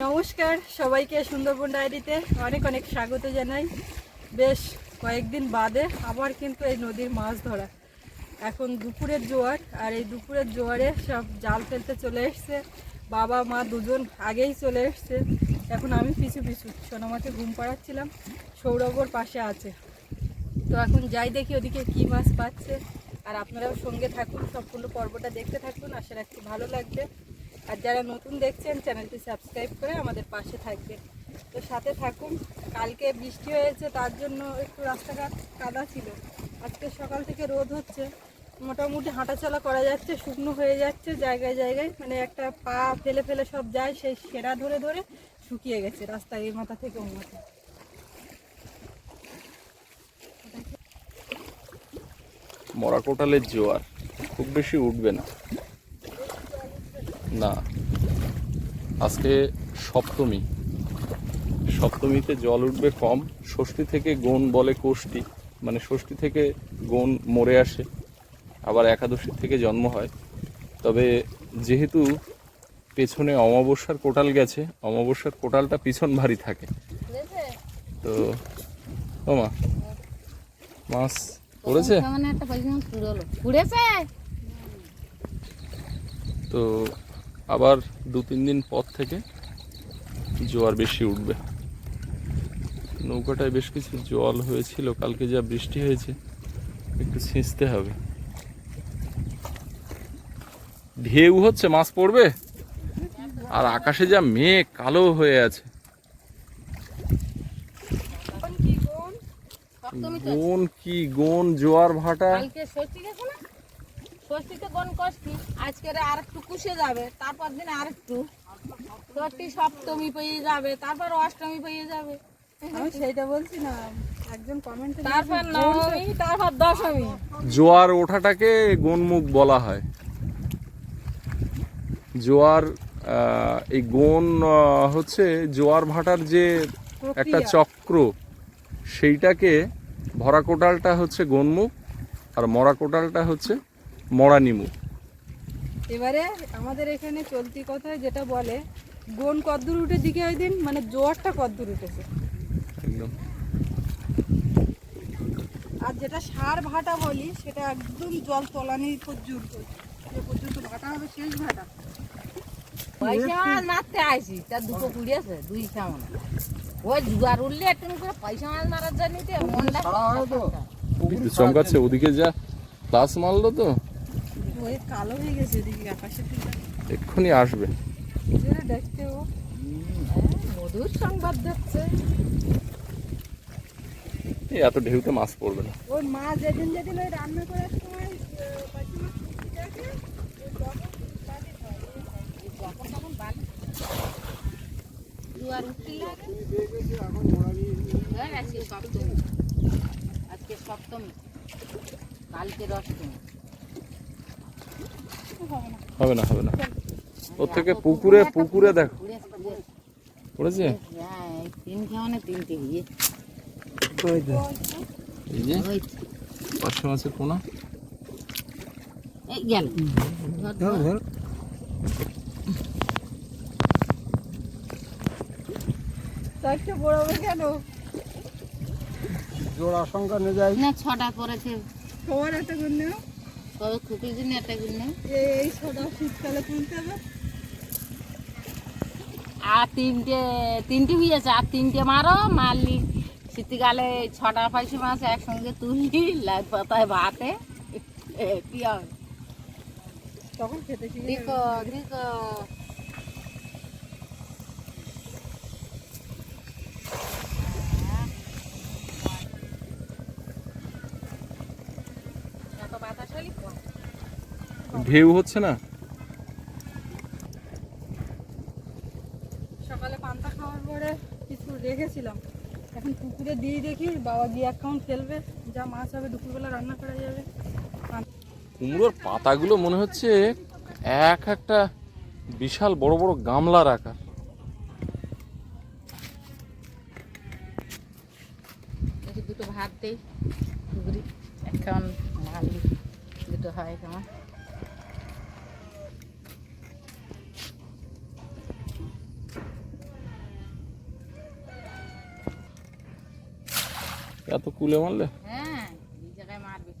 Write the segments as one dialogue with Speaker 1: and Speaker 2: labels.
Speaker 1: নমস্কার, সবাইকে সুন্দরবন ডায়েরিতে অনেক অনেক স্বাগত জানাই। বেশ কয়েকদিন বাদে আবার কিন্তু এই নদীর মাছ ধরা। এখন দুপুরের জোয়ার, আর এই দুপুরের জোয়ারে সব জাল ফেলতে চলে এসছে। বাবা, মা দুজন আগেই চলে এসছে। এখন আমি পিছু পিছু, সোনামাকে ঘুম পাড়াচ্ছিলাম, সৌরভর পাশে আছে। তো এখন যাই দেখি ওদিকে কি মাছ পাচ্ছে। আর আপনারাও সঙ্গে থাকুন, সম্পূর্ণ পর্বটা দেখতে থাকুন। আশা রাখছি ভালো লাগবে। আর যারা নতুন দেখছেন, চ্যানেলটি সাবস্ক্রাইব করে আমাদের পাশে থাকবেন। তো সাথে থাকুন। কালকে বৃষ্টি হয়েছে, তার জন্য একটু রাস্তাঘাট কাদা ছিল। আজকে সকাল থেকে রোদ হচ্ছে। মোটামুটি হাঁটাচলা করা যাচ্ছে, শুকনো হয়ে যাচ্ছে জায়গায় জায়গায়। মানে একটা পা ফেলে ফেলে সব যায়, সেই সেরা ধরে ধরে শুকিয়ে গেছে রাস্তায়, এই মাথা থেকে ও মাথা।
Speaker 2: মরা জোয়ার, খুব বেশি উঠবে না। না। আজকে সপ্তমী। সপ্তমীতে জল উঠবে কম। ষষ্ঠী থেকে গন বলে কোষ্ঠী। মানে ষষ্ঠী থেকে গন মরে আসে। আবার একাদশী থেকে জন্ম হয়। তবে যেহেতু পেছনে অমাবস্যার কোটাল গেছে অমাবস্যার কোটালটা পিছন ভারী থাকে। তো ও মা। মাছ পুড়েছে? তো আবার দু তিন দিন পর থেকে জোয়ার বেশি উঠবে। নৌকাটায় বেশ কিছু জল হয়েছিল কালকে যা বৃষ্টি হয়েছে একটু ছিঁচতে হবে। ঢেউ হচ্ছে মাছ পড়বে? আর আকাশে যা মেঘ কালো হয়ে আছে। গন কি গন জোয়ার ভাটা
Speaker 3: কালকে ষষ্ঠী গেছে না ষষ্ঠীতে কোন কষ্টি আজকের আর একটু কুষে যাবে তারপর দিন আর একটু ষষ্ঠী সপ্তমী পেয়ে যাবে তারপর অষ্টমী পেয়ে যাবে।
Speaker 1: আমি সেইটা বলছি না একজন কমেন্টে
Speaker 3: তারপর নবমী তারপর দশমী।
Speaker 2: জোয়ার ওঠাটাকে গনমুখ বলা হয়। জোয়ার এই গন হচ্ছে জোয়ার ভাটার যে একটা চক্র সেইটাকে ভরা কোটালটা হচ্ছে গনমুখ আর মরা কোটালটা হচ্ছে মরানিমুখ
Speaker 1: এবারে আমাদের এখানে চলতি কথায় যেটা বলে গোন কদ্দুর উঠে দিকে ওই দিন মানে জোয়ারটা কদ্দুর উঠেছে।
Speaker 2: একদম।
Speaker 1: আর যেটা সার ভাটা বলি সেটা একদম জল তলানি পর্যন্ত। যে পর্যন্ত ভাটা হবে শেষ ভাটা।
Speaker 3: পয়সা মারতে আইসি তার দুটো কুড়ি আছে দুই সামনে ওই জুয়ার উঠলে একটু করে পয়সা মাল মারার জন্য মনটা
Speaker 2: চমকাচ্ছে ওদিকে যা প্লাস মারলো তো।
Speaker 1: কালো হয়ে গেছে এদিকে
Speaker 2: এক্ষুনি আসবে।
Speaker 1: দেখতে ও।
Speaker 3: মধুর সংবাদ দিচ্ছে।
Speaker 2: এত ঢেউতে মাছ পড়বে না।
Speaker 1: ওর মা যেদিন যেদিন ওই রান্না করার সময় হয়, হয়।
Speaker 3: হ্যাঁ, আজকে সপ্তমী কালকে অষ্টমী
Speaker 2: হবে না হবে না। ওর থেকে পুকুরে পুকুরে দেখো। পড়েছে?
Speaker 3: এই
Speaker 2: যে পাঁচশো মাছের পোনা
Speaker 3: এই গেল। ধর, ধর।
Speaker 1: চারটে বড় হবে কেন?
Speaker 4: জোড়া সংখ্যা নিয়ে যাই।
Speaker 3: না ছটা করেছে।
Speaker 1: সবার করে নেও।
Speaker 3: তবে
Speaker 1: এই সোডা শীতকালে হবে।
Speaker 3: আর তিনটে তিনটে হয়েছে আর তিনটে মারো মারলি। শীতকালে ছটা পাইছি মাছ একসঙ্গে তুললি লাল পাতায় ভাতে। হবে
Speaker 1: তখন খেতে দেখো
Speaker 3: দিকো দিকো এত বাতাস হলি কম।
Speaker 2: ঢেউ হচ্ছে না?
Speaker 1: সকালে পান্তা খাওয়ার পরে কিছু রেখেছিলাম। এখন পুকুরে দিয়ে দেখি বাবা গিয়ে এক কাউন্ট ফেলবে যা মাছ হবে দুপুরবেলা রান্না করা যাবে।
Speaker 2: কুমড়োর পাতাগুলো মনে হচ্ছে এক একটা বিশাল বড় বড় গামলার আকার।
Speaker 3: দেখি দুটো ভাত দেই ঘুগরি এখন মারলি দুটো হয় কেমন
Speaker 2: এত কুলে মারলে?
Speaker 3: হ্যাঁ এই জায়গায় মারবে।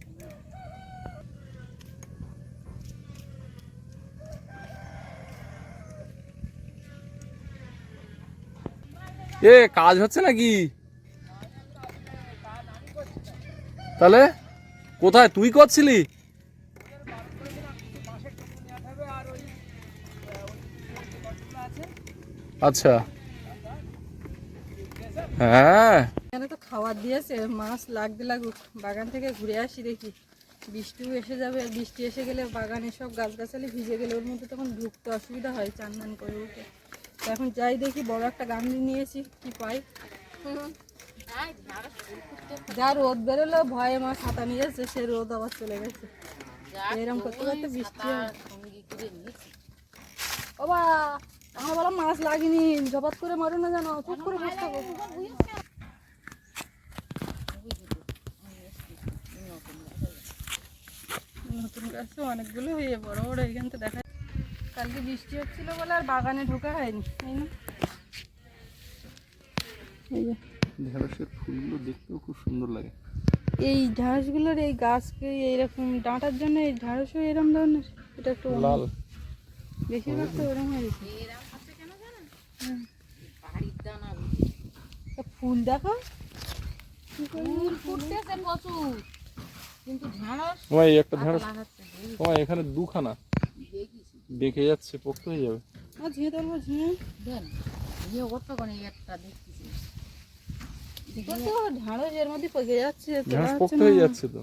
Speaker 2: এ কাজ হচ্ছে নাকি? তাহলে কোথায়? তুই করছিলি আচ্ছা। হ্যাঁ।
Speaker 1: খাবার দিয়েছে, মাছ লাগতে লাগুক, বাগান থেকে ঘুরে আসি দেখি। বৃষ্টিও এসে যাবে, বৃষ্টি এসে গেলে বাগানে সব গাছগাছালি ভিজে গেলে ওর মধ্যে তখন ঢুকতে অসুবিধা হয় চান টান করে উঠে। এখন যাই দেখি, বড় একটা গামলি নিয়েছি, কি পাই? যা রোদ বেরোলো, ভয়ে মা ছাতা নিয়েছে সে রোদ আবার চলে গেছে। এরকম করতে করতে বৃষ্টি ও বা আমার বলা মাছ লাগিনি জবাত করে মারো না জানো চুপ করে বসে নতুন গাছে অনেকগুলো হয়ে বড় বড় এখান থেকে দেখা কালকে বৃষ্টি হচ্ছিল বলে আর বাগানে ঢোকা হয়নি তাই না?
Speaker 2: ঢেঁড়সের ফুলগুলো দেখতেও খুব সুন্দর লাগে।
Speaker 1: এই ঢাঁড়সগুলোর এই গাছকে এইরকম ডাঁটার জন্য এই ঢাঁড়সও এরকম ধরনের? এটা একটু
Speaker 2: লাল।
Speaker 1: বেশিরভাগ তো ওরকম হয়ে গেছে।
Speaker 3: এরকম হচ্ছে কেন জানো বাড়ির দানা।
Speaker 1: তা ফুল দেখো
Speaker 3: ফুল ফুটতেছে প্রচুর। কিন্তু
Speaker 2: তোমার একটা তোমার এখানে দুখানা। দেখে যাচ্ছে পোক্ত হয়ে যাবে।
Speaker 1: আর ঝিঙে তুলবো ঝিঙে
Speaker 3: দেন করতে কোন একটা দেখতেছি।
Speaker 1: তো এর মধ্যে পকে যাচ্ছে তোলা
Speaker 2: পোক্ত হয়ে যাচ্ছে তো।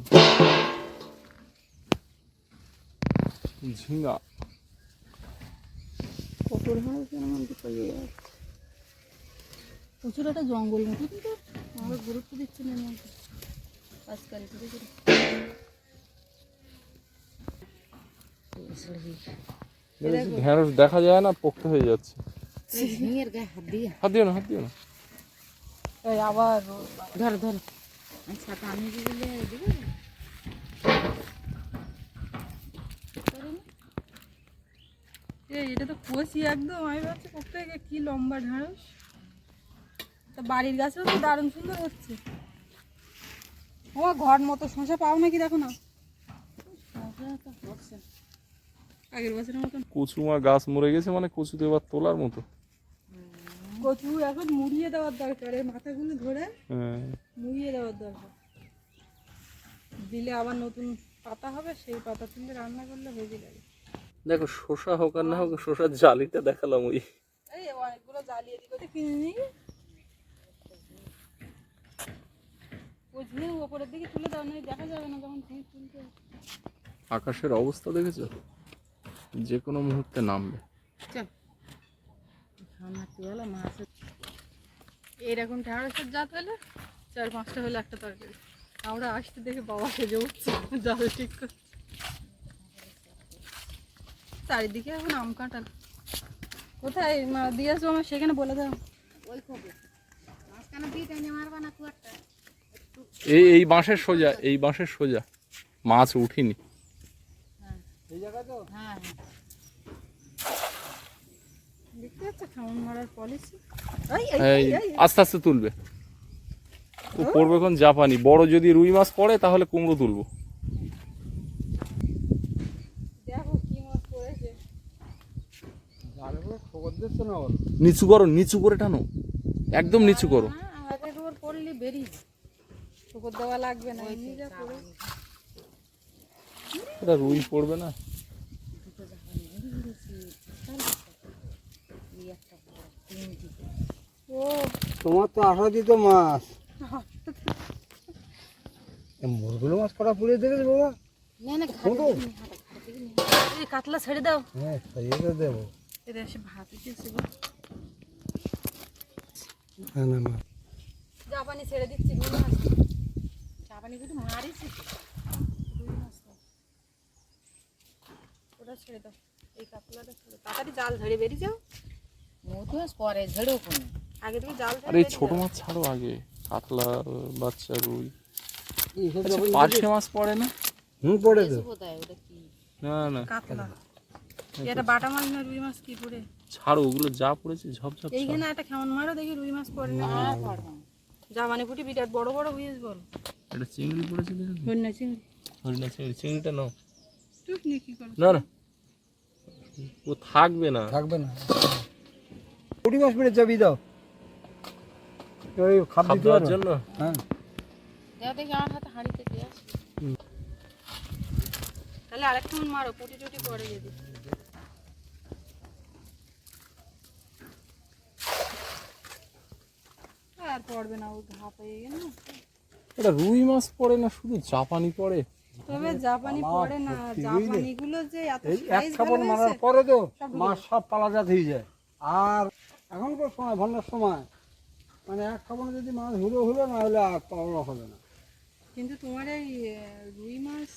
Speaker 2: ঝিঙ্গা।
Speaker 1: পটল ঢাঁড়স এর মধ্যে পকে যাচ্ছে। প্রচুর একটা জঙ্গল মতো। কিন্তু আমরা গুরুত্ব দিচ্ছি না আজকাল
Speaker 2: ঢেঁড়স দেখা যায় না পোক্ত হয়ে যাচ্ছে।
Speaker 3: ঝিঙের হাত
Speaker 2: দিও না হাত দিও না।
Speaker 1: এই আবার রোদ বাবা।
Speaker 3: ধরো ধরো। আমি ছাতা আমি দিলে দিবে
Speaker 1: এই এটা তো কষি একদম। আমি ভাবছি কি লম্বা ঢাঁড়স তা বাড়ির গাছেও তো দারুণ সুন্দর হচ্ছে। ও ঘর মতো শশা পাও নাকি দেখো না? আগের বছরের মতন।
Speaker 2: কচুমা গাছ মরে গেছে মানে কচু তো এবার তোলার মতো।
Speaker 1: কচু এখন মুড়িয়ে দেওয়ার দরকার এই মাথাগুলো ধরে
Speaker 2: হ্যাঁ।
Speaker 1: মুড়িয়ে দেওয়ার দরকার। দিলে আবার নতুন পাতা হবে সেই পাতা তুলে রান্না করলে ভেজে যাবে।
Speaker 2: দেখো শসা হোক আর না হোক শসার জালিটা দেখালাম ওই।
Speaker 1: অনেকগুলো জ্বালিয়ে দিকে কিনে নিই ওই ওপরের দিকে তুলে দাও না দেখা যাবে না যখন ঝিঙে তুলতে হবে।
Speaker 2: আকাশের অবস্থা দেখেছ? যে কোনো মুহূর্তে নামবে।
Speaker 1: এইরকম ঢেঁড়সের জাত হলে চার পাঁচটা হলে একটা তরকারি। আমরা আসতে দেখে বাবা সেজে উঠছে জাল ঠিক করছে। চারিদিকে এখন আম কাঁঠাল। কোথায় মা দিয়ে আসব আমার সেখানে বলে দাও।
Speaker 3: ওই খবর মাঝখানে দিয়ে মারবা না কুয়ারটা?
Speaker 2: এই এই বাঁশের সোজা এই বাঁশের সোজা। মাছ উঠিনি।
Speaker 3: হ্যাঁ হ্যাঁ।
Speaker 2: আস্তে আস্তে তুলবে। ও পড়বে কোন জাপানি। বড় যদি রুই মাছ পড়ে তাহলে কুমড়ো তুলবো।
Speaker 1: দেখো কি মাছ পড়েছে।
Speaker 2: নিচু করো নিচু করে টানো। একদম নিচু করো।
Speaker 1: পড়লে বেরিয়ে শুকর দেওয়া লাগবে না এমনি যা পড়ে।
Speaker 2: এটা রুই পড়বে না?
Speaker 1: ও।
Speaker 4: তোমার তো আশা দিত মাছ। এ মুরগুলো মাছ করা পুড়িয়ে
Speaker 3: না না হাঁটো।
Speaker 1: এই কাতলা ছেড়ে দাও।
Speaker 4: হ্যাঁ তো দেবো।
Speaker 1: এসে ভাত
Speaker 4: হ্যাঁ না
Speaker 1: জাপানি ছেড়ে দিচ্ছি
Speaker 3: কিন্তু মারিছি।
Speaker 1: ওটা ছেড়ে দাও। এই কাতলাটা ছেড়ে তাড়াতাড়ি জাল ধরে বেরিয়ে যাও।
Speaker 3: মধু পরে ঝেড়েও কোনো।
Speaker 1: আগে থেকে জাল ধরে
Speaker 2: আর ছোট মাছ ছাড়ো আগে। কাতলা বাচ্চা রুই।
Speaker 4: এইসব
Speaker 2: আচ্ছা
Speaker 4: যখন
Speaker 2: পার্শে মাছ পড়ে না?
Speaker 4: হুম পড়ে তো।
Speaker 3: কোথায়? ওটা কি?
Speaker 2: না না।
Speaker 1: কাতলা। এটা বাটা মাছ না রুই মাছ কি পড়ে?
Speaker 2: ছাড়ো ওগুলো যা পড়েছে ঝপঝপ ছাড়ো।
Speaker 1: এইখানে একটা কেমন মারো দেখি রুই মাছ পড়ে না।
Speaker 3: আর না।
Speaker 1: জামানি ফুটি বিরাট বড় বড় হুইজ বল।
Speaker 2: এটা চিংড়ি পড়েছিল
Speaker 1: হন্যা চিংড়ি।
Speaker 2: হরিণা চিংড়ি চিংড়িটা নাও।
Speaker 1: তুই কি করবি?
Speaker 2: না না। ও থাকবে না।
Speaker 4: থাকবে না। কুড়ি মাস মিনিট যাবি দাও। ওই খাপ দিতে পারবে
Speaker 2: জন্য?
Speaker 4: হ্যাঁ।
Speaker 3: যা দেখি আমার হাতে হাঁড়িতে দিয়ে
Speaker 1: তাহলে আরেকটা মারো পুটি টুটি পরে যদি। আর পড়বে না ও ঘা পেয়ে গেল।
Speaker 2: এটা রুই মাছ পড়ে না শুধু জাপানি পড়ে?
Speaker 1: তবে জাপানি পড়ে না জাপানি গুলো যে এত
Speaker 4: এক মারার পরে তো মাছ সব হয়ে যায়। আর এখনকার সময় সময় মানে এক যদি মাছ হলো হলো না হলে আর পাওয়া হবে না।
Speaker 1: কিন্তু তোমার এই রুই মাছ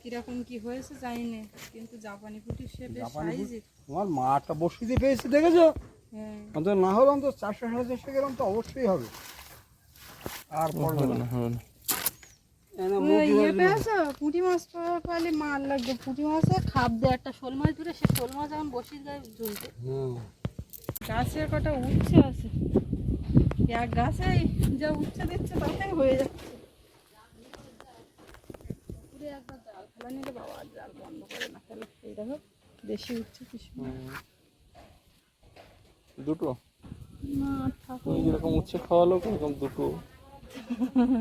Speaker 1: কীরকম কি হয়েছে জানি না কিন্তু জাপানি পুটি সে বেশ সাইজ
Speaker 4: তোমার মাছটা বসিতে পেয়েছে দেখেছ? অন্তত না হলে অন্তত চারশো সাড়ে চারশো গ্রাম তো অবশ্যই হবে। আর পড়বে না।
Speaker 1: ইয়ে পুঁটি মাছ পা- মার লাগবে। পুঁটি মাছে খাপ দিয়ে একটা শোল মাছ ধরে সে শোল মাছ এখন বসিয়ে দেয় ঝুলতে।
Speaker 4: হুম।
Speaker 1: গাছের কটা উচ্ছে আছে। এক গাছে যা উচ্ছে দিচ্ছে তাতেই হয়ে যাচ্ছে। একবার জাল ফেলা নিলে বাবা জাল বন্ধ করে না ফেলে। এই দেখো বেশি উচ্ছে কিছু
Speaker 2: দুটো? তুমি যেরকম উচ্ছে খাওয়ালো এরকম দুটো।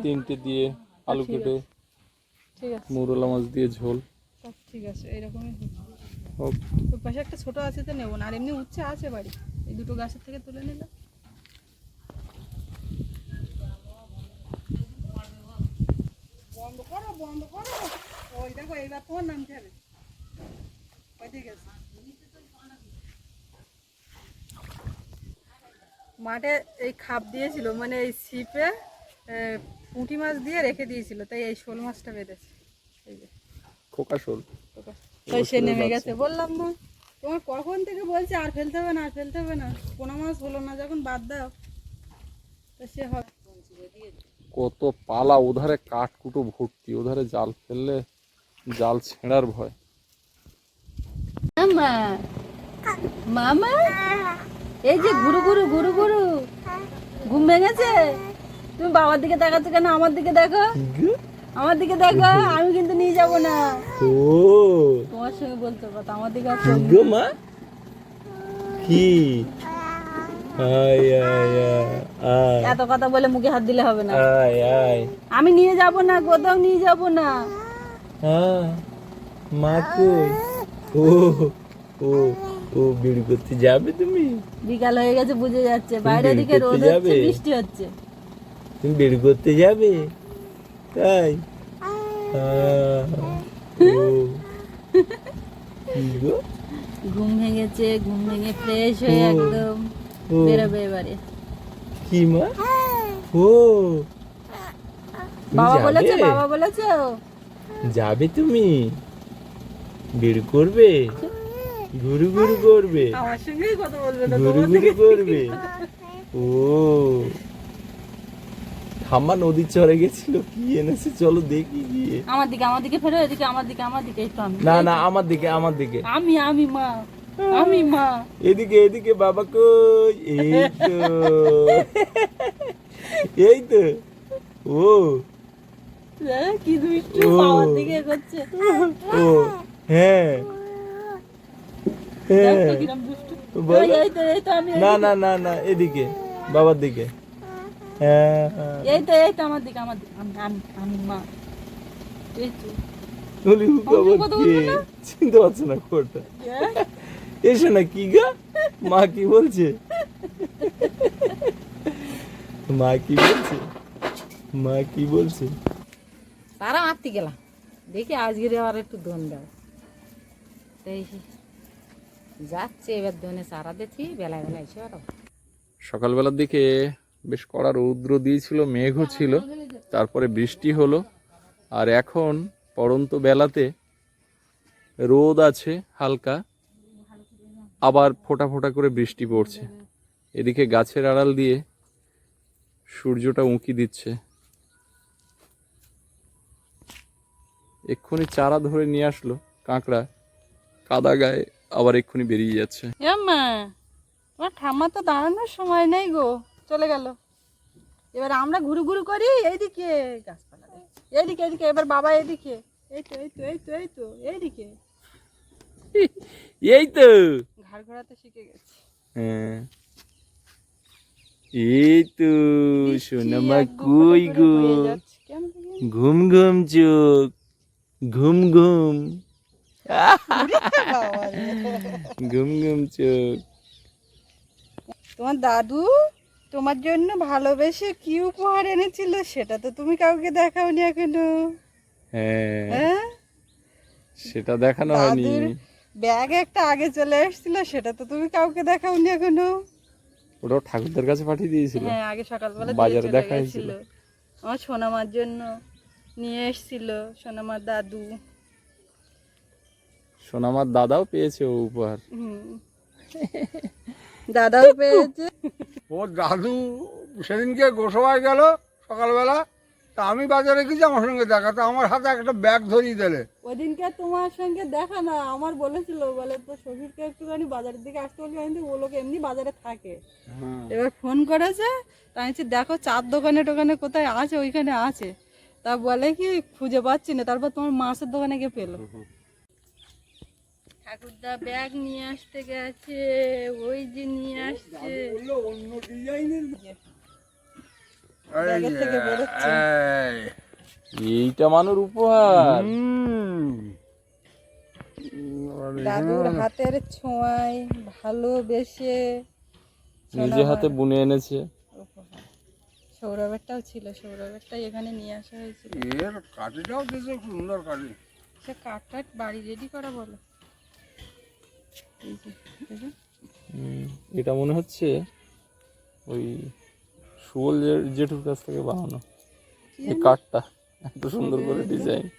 Speaker 2: তিনটে দিয়ে আলু কেটে
Speaker 1: ঠিক আছে।
Speaker 2: মৌরলা মাছ দিয়ে ঝোল।
Speaker 1: সব ঠিক আছে এইরকমই হোক। ওই পাশে একটা ছোট আছে তো নেব না আর এমনি উচ্ছে আছে বাড়ি। এই দুটো গাছের থেকে তুলে নিলে। বন্ধ করো বন্ধ করো। ওই দেখো এইবার তোমার নামতে হবে? ওইদিকে আছে। মাঠে এই খাপ দিয়েছিল মানে এই ছিপে পুঁটি মাছ দিয়ে রেখে দিয়েছিল তাই এই শোল মাছটা বেঁধেছে। এই যে।
Speaker 2: খোকা শোল?
Speaker 1: তাই সে নেমে গেছে বললাম না। তোমার কখন থেকে বলছে আর ফেলতে হবে না আর ফেলতে হবে না কোনো মাছ হলো না যখন বাদ দাও। তা সে হবে
Speaker 2: কত পালা ওধারে কাঠ কুটো ভর্তি ওধারে জাল ফেললে জাল ছেঁড়ার ভয়।
Speaker 3: মামা মামা? এই যে গুরু গুরু গুরু গুরু। ঘুম ভেঙেছে? তুমি বাবার দিকে তাকাচ্ছ কেন? আমার দিকে দেখো। আমার দিকে দেখো আমি কিন্তু নিয়ে যাব না।
Speaker 2: ও
Speaker 3: তোমার সঙ্গে বলতে কথা আমার দিকে
Speaker 2: গো মা। কি?
Speaker 3: এত কথা বলে মুখে হাত দিলে হবে না। আমি নিয়ে যাব না কোথাও নিয়ে যাব না।
Speaker 2: মা কই? ও ও। ও বিড়ি করতে যাবে তুমি?
Speaker 3: বিকাল হয়ে গেছে বুঝে যাচ্ছে। বাইরের দিকে রোদ হচ্ছে বৃষ্টি হচ্ছে।
Speaker 2: তুমি বিড়ি করতে যাবে? তাই?
Speaker 3: ঘুম ভেঙেছে ঘুম ভেঙে ফ্রেশ হয়ে একদম বেরোবে এবারে।
Speaker 2: কি মা? ও।
Speaker 3: বাবা বলেছে বাবা বলেছে
Speaker 2: যাবে তুমি? বের করবে? ঘুরু ঘুরু করবে।
Speaker 1: আমার সঙ্গেই কথা বলবে না
Speaker 2: ঘুরু ঘুরু করবে। ও। ঠাম্মা নদী চড়ে গেছিল কি এনেছে চলো দেখি গিয়ে।
Speaker 3: আমার দিকে আমার দিকে ফেরো এদিকে আমার দিকে আমার দিকে তো আমি।
Speaker 2: না না আমার দিকে আমার দিকে।
Speaker 3: আমি আমি মা আমি মা।
Speaker 2: এদিকে এদিকে বাবা কই? এই তো। এই তো। ও।
Speaker 3: কি দুষ্টু। বাবার দিকে করছে
Speaker 2: ও হ্যাঁ হ্যাঁ
Speaker 3: কিরম দুষ্টু
Speaker 2: বলো।
Speaker 3: এই, এই তো এই তো আমি
Speaker 2: না না না না এদিকে বাবার দিকে কে? চিনতে না না কি গা মা কি বলছে মা কি বলছে মা কি বলছে
Speaker 3: তারা মারতে গেলাম দেখি আজকের আবার একটু দোন দাও তাই যাচ্ছে, এবার বেলায় বেলায় এসে আর।
Speaker 2: সকালবেলার দিকে বেশ কড়া রৌদ্র দিয়েছিল মেঘও ছিল তারপরে বৃষ্টি হলো, আর এখন পড়ন্ত বেলাতে রোদ আছে হালকা, আবার ফোঁটা ফোটা করে বৃষ্টি পড়ছে। এদিকে গাছের আড়াল দিয়ে সূর্যটা উঁকি দিচ্ছে। এক্ষুনি চারা ধরে নিয়ে আসলো কাঁকড়া, কাদা গায়ে আবার এক্ষুনি বেরিয়ে যাচ্ছে।
Speaker 1: মা তোমার ঠাম্মা তো দাঁড়ানোর সময় নেই গো। চলে গেল। এবার আমরা ঘুরু ঘুরু করি এইদিকে গাছপালা এইদিকে এইদিকে এবার বাবা এইদিকে। এই তো এই তো এই তো এই তো এইদিকে।
Speaker 2: এই তো।
Speaker 1: ঘাড় ঘোরাতে শিখে গেছি।
Speaker 2: হ্যাঁ। এই তো সোনামা কই গো। ঘুম ঘুম চোখ ঘুম ঘুম। ঘুম ঘুম চোখ।
Speaker 1: তোমার দাদু তোমার জন্য ভালোবেসে কি উপহার এনেছিল সেটা তো তুমি কাউকে দেখাওনি এখনও।
Speaker 2: হ্যাঁ।
Speaker 1: হ্যাঁ?
Speaker 2: সেটা দেখানো হয়নি।
Speaker 1: ব্যাগ একটা আগে চলে এসেছিল সেটা তো তুমি কাউকে দেখাওনি এখনও।
Speaker 2: ওটা ঠাকুরদের কাছে পাঠিয়ে দিয়েছিল।
Speaker 1: হ্যাঁ আগে সকালবেলা
Speaker 2: বাজারে দেখা হয়েছিল।
Speaker 1: আমার সোনামার জন্য নিয়ে এসেছিল সোনামার দাদু।
Speaker 2: সোনামার দাদাও পেয়েছে ও উপহার।
Speaker 1: দাদাও পেয়েছে।
Speaker 4: ও দাদু সেদিনকে গোসবায় গেল সকালবেলা। তা আমি বাজারে গেছি আমার সঙ্গে দেখা তা আমার হাতে একটা ব্যাগ ধরিয়ে দিলে।
Speaker 1: ওদিনকে তোমার সঙ্গে দেখা না আমার বলেছিল বলে তো শহীদকে একটুখানি বাজারের দিকে আসতে বলি আমি তো ও লোক এমনি বাজারে থাকে। এবার ফোন করেছে তাই আমি দেখো চার দোকানে টোকানে কোথায় আছে ওইখানে আছে। তা বলে কি খুঁজে পাচ্ছি না তারপর তোমার মাছের দোকানে গিয়ে পেল। ঠাকুরদা ব্যাগ নিয়ে আসতে গেছে ওই যে নিয়ে আসছে।
Speaker 4: অন্য ডিজাইনের
Speaker 1: থেকে
Speaker 2: এইটা মানুর উপহার।
Speaker 1: দাদুর হাতের ছোঁয়ায় ভালোবেসে
Speaker 2: নিজে হাতে বুনে এনেছে।
Speaker 1: সৌরভেরটাও ছিল সৌরভেরটাই এখানে নিয়ে আসা হয়েছিল।
Speaker 4: এর কাঠিটাও দিয়েছে সুন্দর কাঠি।
Speaker 1: সে কাঠটা বাড়ি রেডি করা বলো?
Speaker 2: এটা মনে হচ্ছে ওই সুবল জেঠুর কাছ থেকে বানানো। এই কাঠটা এত সুন্দর করে ডিজাইন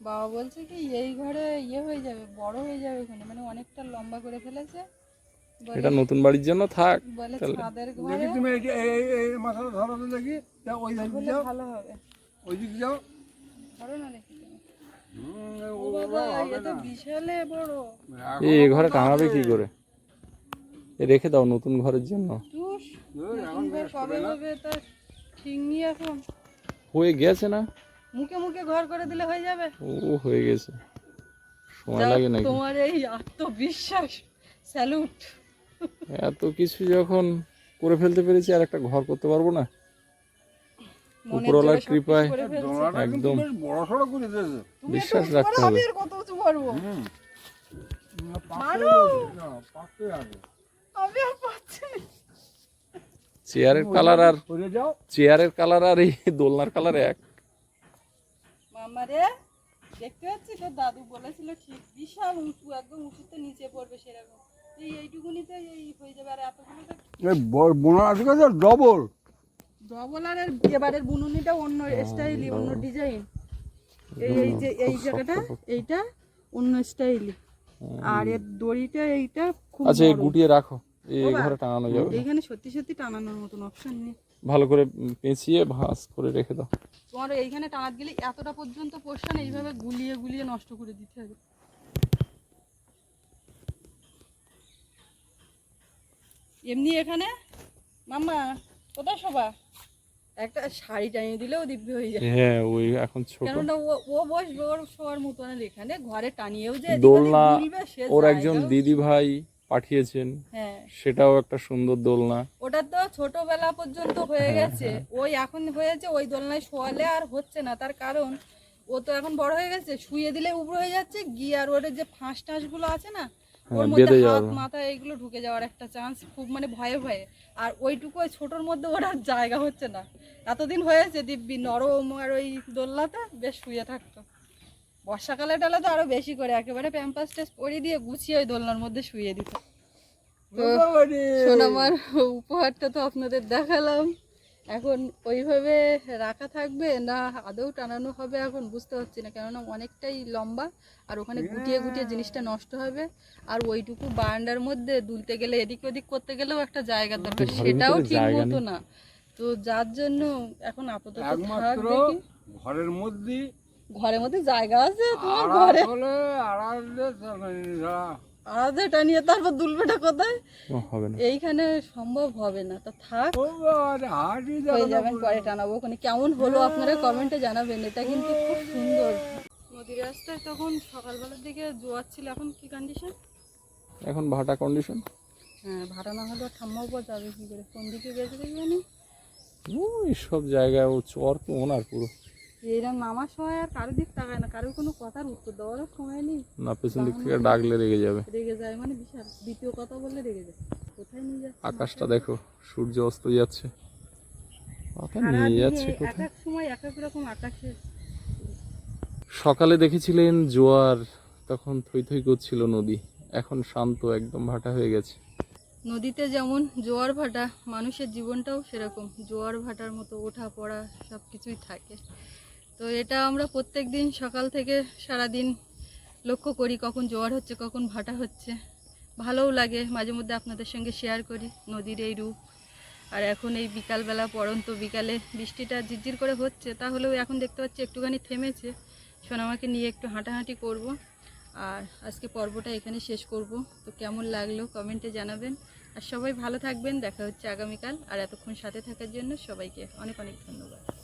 Speaker 1: বাবা বলছে কি এই ঘরে ইয়ে হয়ে যাবে বড় হয়ে যাবে ওখানে মানে অনেকটা লম্বা করে ফেলেছে।
Speaker 2: এটা নতুন বাড়ির জন্য থাক
Speaker 1: বলে
Speaker 2: তাহলে।
Speaker 1: ছাদের
Speaker 4: দেখি তুমি এই যে- এই মাথাটা ধরো তো দেখি। ওই দিক যাও।
Speaker 1: ভালো হবে।
Speaker 4: ওই দিক যাও।
Speaker 1: ধরো না দেখি।
Speaker 2: এই ঘরে টাঙাবে কি করে? রেখে দাও নতুন ঘরের জন্য। হয়ে গেছে না?
Speaker 1: মুখে মুখে ঘর করে দিলে হয়ে যাবে।
Speaker 2: ও হয়ে গেছে। সময় লাগে নাকি?
Speaker 1: তোমার এই আত্মবিশ্বাস স্যালুট।
Speaker 2: এত কিছু যখন করে ফেলতে পেরেছি আর একটা ঘর করতে পারব না? উপরওয়ালার কৃপায় একদম বিশ্বাস রাখতে হবে। চেয়ারের কালার আর চেয়ারের কালার আর এই দোলনার কালার এক।
Speaker 1: মামা দেখতে পাচ্ছি তোর দাদু বলেছিল ঠিক বিশাল উঁচু একদম উঁচুতে নিচে পড়বে সেরকম। এই এইটুকুনিতে এই হয়ে যাবে। আর এতগুলো
Speaker 4: ডবল
Speaker 1: ডবল আর এর এবারের বুনুনিটা অন্য স্টাইলি অন্য ডিজাইন এই এই যে এই জায়গাটা এইটা অন্য স্টাইলি আর এর দড়িটা এইটা খুব
Speaker 2: আচ্ছা গুটিয়ে রাখো এই ঘরে টাঙানো যাবে
Speaker 1: এইখানে সত্যি সত্যি টানানোর মতন অপশন নেই।
Speaker 2: ভালো করে পেঁচিয়ে ভাঁজ করে রেখে দাও।
Speaker 1: তোমার এইখানে টানাত গেলে এতটা পর্যন্ত পোর্শন এইভাবে গুলিয়ে গুলিয়ে নষ্ট করে দিতে হবে। এমনি এখানে? মামা কোথায় শোভা? একটা শাড়ি টানিয়ে দিলেও দিব্যি হয়ে যায়।
Speaker 2: হ্যাঁ ওই এখন ছোট।
Speaker 1: কেননা ও বসবে ওর শোয়ার মতন আর এখানে ঘরে টানিয়েও যে
Speaker 2: দোলনা ওর একজন দিদি ভাই পাঠিয়েছেন।
Speaker 1: হ্যাঁ।
Speaker 2: সেটাও একটা সুন্দর দোলনা।
Speaker 1: ওটা তো ছোটবেলা পর্যন্ত হয়ে গেছে। ওই এখন হয়েছে ওই দোলনায় শোয়ালে আর হচ্ছে না। তার কারণ ও তো এখন বড় হয়ে গেছে শুয়ে দিলে উপরে হয়ে যাচ্ছে গিয়ে আর ওর যে ফাঁস টাঁসগুলো আছে না ওর
Speaker 2: হ্যাঁ,
Speaker 1: মধ্যে হাত মাথা এগুলো ঢুকে যাওয়ার একটা চান্স খুব মানে ভয়ে ভয়ে। আর ওইটুকু ওই ছোটোর মধ্যে ওর আর জায়গা হচ্ছে না। এতদিন হয়েছে দিব্যি নরম আর ওই দোলনাতে বেশ শুয়ে থাকতো। বর্ষাকালে টালে তো আরও বেশি করে একেবারে প্যাম্পাস টেস পরিয়ে দিয়ে গুছিয়ে ওই দোলনার মধ্যে শুয়ে দিত। তো সোনামার উপহারটা তো আপনাদের দেখালাম। এখন ওইভাবে রাখা থাকবে না আদৌ টানানো হবে এখন বুঝতে পারছি না। কেননা অনেকটাই লম্বা আর ওখানে গুটিয়ে গুটিয়ে জিনিসটা নষ্ট হবে। আর ওইটুকু বারান্দার মধ্যে দুলতে গেলে এদিক ওদিক করতে গেলেও একটা জায়গা দরকার। সেটাও ঠিক মতো না। তো যার জন্য এখন আপাতত
Speaker 4: ঘরের মধ্যে
Speaker 1: ঘরের মধ্যে জায়গা আছে তোমার ঘরে।
Speaker 4: হলে না।
Speaker 1: আলাদাটা নিয়ে তারপর দুলবেটা কোথায়?
Speaker 2: হবে না।
Speaker 1: এইখানে সম্ভব হবে না। তা থাক। হয়ে যাবেন
Speaker 4: পরে
Speaker 1: টানাবো। ওখানে কেমন হলো আপনারা কমেন্টে জানাবেন। এটা কিন্তু খুব সুন্দর। নদীর রাস্তায় তখন সকালবেলার দিকে জোয়ার ছিল। এখন কি কন্ডিশন
Speaker 2: এখন ভাটা কন্ডিশন
Speaker 1: হ্যাঁ ভাড়া না হলেও ঠাম্মাও পর যাবে কি করে? কোন দিকে গেছে দেখবেন?
Speaker 2: ওই সব জায়গায় ও চর তো ওনার পুরো।
Speaker 1: এইরকম নামার সময় আর কারোর দিক তাকায় না কারোর কোনো কথার উত্তর দেওয়ারও সময় নেই।
Speaker 2: না পেছন দিক থেকে ডাকলে রেগে যাবে।
Speaker 1: রেগে যায় মানে বিশাল। দ্বিতীয় কথা বললে রেগে যায়। কোথায় নিয়ে যাচ্ছে?
Speaker 2: আকাশটা দেখো সূর্য অস্ত যাচ্ছে। ওকে নিয়ে যাচ্ছে কোথায়?
Speaker 1: এক সময় এক এক রকম আকাশে
Speaker 2: সকালে দেখেছিলেন জোয়ার তখন থই থই করছিল নদী। এখন শান্ত একদম ভাটা হয়ে গেছে।
Speaker 1: নদীতে যেমন জোয়ার ভাটা মানুষের জীবনটাও সেরকম। জোয়ার ভাটার মতো ওঠা পড়া সব কিছুই থাকে। তো এটা আমরা প্রত্যেক দিন সকাল থেকে সারা দিন লক্ষ্য করি কখন জোয়ার হচ্ছে, কখন ভাটা হচ্ছে। ভালোও লাগে, মাঝে মধ্যে আপনাদের সঙ্গে শেয়ার করি, নদীর এই রূপ। আর এখন এই বিকালবেলা পড়ন্ত বিকালে বৃষ্টিটা ঝিরঝির করে হচ্ছে, তাহলেও এখন দেখতে পাচ্ছি একটুখানি থেমেছে। সোনামাকে নিয়ে একটু হাঁটাহাঁটি করব। আর আজকে পর্বটা এখানে শেষ করব। তো কেমন লাগল কমেন্টে জানাবেন। আর সবাই ভালো থাকবেন, দেখা হচ্ছে আগামীকাল। আর এতক্ষণ সাথে থাকার জন্য সবাইকে অনেক অনেক ধন্যবাদ।